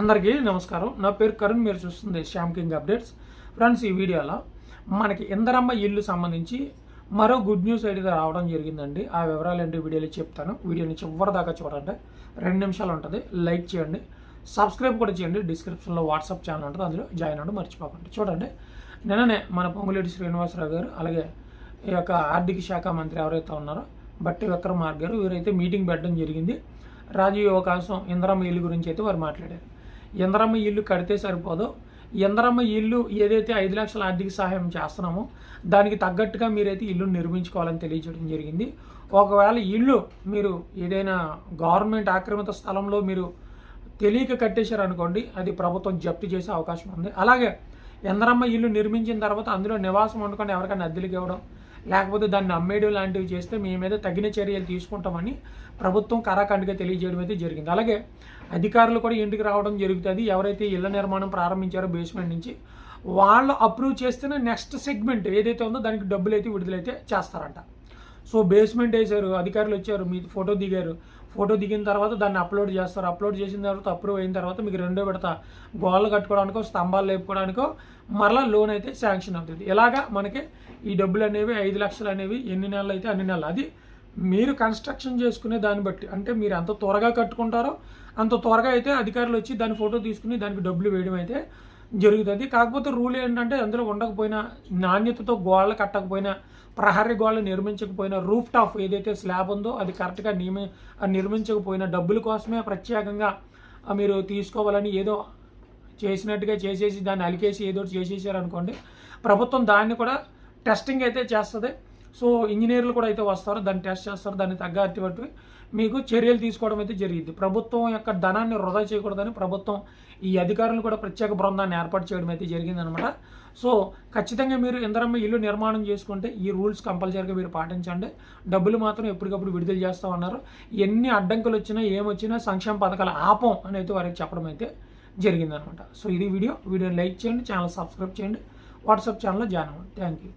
అందరికీ నమస్కారం. నా పేరు కరుణ్ మీరు చూస్తుంది శ్యామ్ కింగ్ అప్డేట్స్. ఫ్రెండ్స్ ఈ వీడియోలో మనకి ఇందరమ్మ ఇల్లు సంబంధించి మరో గుడ్ న్యూస్ అయితే రావడం జరిగిందండి. ఆ వివరాలు ఏంటి వీడియోలో చెప్తాను. వీడియోని చివరి దాకా చూడండి. రెండు నిమిషాలు ఉంటుంది. లైక్ చేయండి. సబ్స్క్రైబ్ కూడా చేయండి. డిస్క్రిప్షన్లో వాట్సాప్ ఛానల్ ఉంటుంది. అందులో జాయిన్ అవ్వడం మర్చిపోకండి. చూడండి. నిన్ననే మన పొంగులేటి శ్రీనివాసరావు గారు అలాగే ఈ యొక్క ఆర్థిక శాఖ మంత్రి ఎవరైతే ఉన్నారో బట్టి విక్రమార్క గారు వీరైతే మీటింగ్ పెట్టడం జరిగింది. రాజీవ్ అవకాశం ఇంద్రమ్మ ఇల్లు గురించి అయితే వారు మాట్లాడారు. ఇంద్రమ్మ ఇల్లు కడితే సరిపోదు. ఇంద్రమ్మ ఇల్లు ఏదైతే ఐదు లక్షల ఆర్థిక సహాయం చేస్తున్నామో దానికి తగ్గట్టుగా మీరైతే ఇల్లు నిర్మించుకోవాలని తెలియజేయడం జరిగింది. ఒకవేళ ఇల్లు మీరు ఏదైనా గవర్నమెంట్ ఆక్రమిత స్థలంలో మీరు తెలియక కట్టేశారు అనుకోండి అది ప్రభుత్వం జప్తు చేసే అవకాశం ఉంది. అలాగే ఎందరమ్మ ఇల్లు నిర్మించిన తర్వాత అందులో నివాసం వండుకొని ఎవరికైనా అద్దెలకు ఇవ్వడం లేకపోతే దాన్ని అమ్మేయడం లాంటివి చేస్తే మీ మీద తగిన చర్యలు తీసుకుంటామని ప్రభుత్వం కరాఖండ్గా తెలియజేయడం అయితే జరిగింది. అలాగే అధికారులు కూడా ఇంటికి రావడం జరుగుతుంది. ఎవరైతే ఇళ్ళ నిర్మాణం ప్రారంభించారో బేస్మెంట్ నుంచి వాళ్ళు అప్రూవ్ చేస్తేనే నెక్స్ట్ సెగ్మెంట్ ఏదైతే ఉందో దానికి డబ్బులు అయితే విడుదలైతే చేస్తారంట. సో బేస్మెంట్ వేశారు అధికారులు వచ్చారు మీ ఫోటో దిగారు. ఫోటో దిగిన తర్వాత దాన్ని అప్లోడ్ చేస్తారు. అప్లోడ్ చేసిన తర్వాత అప్రూవ్ అయిన తర్వాత మీకు రెండో విడత గోళ్ళు కట్టుకోవడానికో స్తంభాలు లేపుకోవడానికో మరలా లోన్ అయితే శాంక్షన్ అవుతుంది. ఇలాగా మనకి ఈ డబ్బులు అనేవి ఐదు లక్షలు అనేవి ఎన్ని నెలలు అయితే అన్ని నెలలు. అది మీరు కన్స్ట్రక్షన్ చేసుకునే దాన్ని బట్టి. అంటే మీరు ఎంత త్వరగా కట్టుకుంటారో అంత త్వరగా అయితే అధికారులు వచ్చి దాని ఫోటో తీసుకుని దానికి డబ్బులు వేయడం అయితే జరుగుతుంది. కాకపోతే రూల్ ఏంటంటే అందులో ఉండకపోయినా నాణ్యతతో గోడలు కట్టకపోయినా ప్రహరీ గోడలు నిర్మించకపోయినా రూఫ్ టాప్ ఏదైతే స్లాబ్ ఉందో అది కరెక్ట్గా నియమి నిర్మించకపోయినా డబ్బుల కోసమే ప్రత్యేకంగా మీరు తీసుకోవాలని ఏదో చేసినట్టుగా చేసేసి దాన్ని అలికేసి ఏదో చేసేసారనుకోండి చేసేసారు అనుకోండి ప్రభుత్వం దాన్ని కూడా టెస్టింగ్ అయితే చేస్తుంది. సో ఇంజనీర్లు కూడా అయితే వస్తారు దాన్ని టెస్ట్ చేస్తారు దాన్ని తగ్గట్టు బట్టి మీకు చర్యలు తీసుకోవడం అయితే జరిగింది. ప్రభుత్వం యొక్క ధనాన్ని వృధా చేయకూడదని ప్రభుత్వం ఈ అధికారులు కూడా ప్రత్యేక బృందాన్ని ఏర్పాటు చేయడం అయితే జరిగిందనమాట. సో ఖచ్చితంగా మీరు ఇందరమ్మ ఇల్లు నిర్మాణం చేసుకుంటే ఈ రూల్స్ కంపల్సరీగా మీరు పాటించండి. డబ్బులు మాత్రం ఎప్పటికప్పుడు విడుదల చేస్తామన్నారు. ఎన్ని అడ్డంకులు వచ్చినా ఏమొచ్చినా సంక్షేమ పథకాలు ఆపం అని అయితే వారికి చెప్పడం అయితే జరిగిందనమాట. సో ఇది వీడియో. వీడియోని లైక్ చేయండి ఛానల్ సబ్స్క్రైబ్ చేయండి. వాట్సాప్ ఛానల్లో జాయిన్ అవ్వండి. Thank you.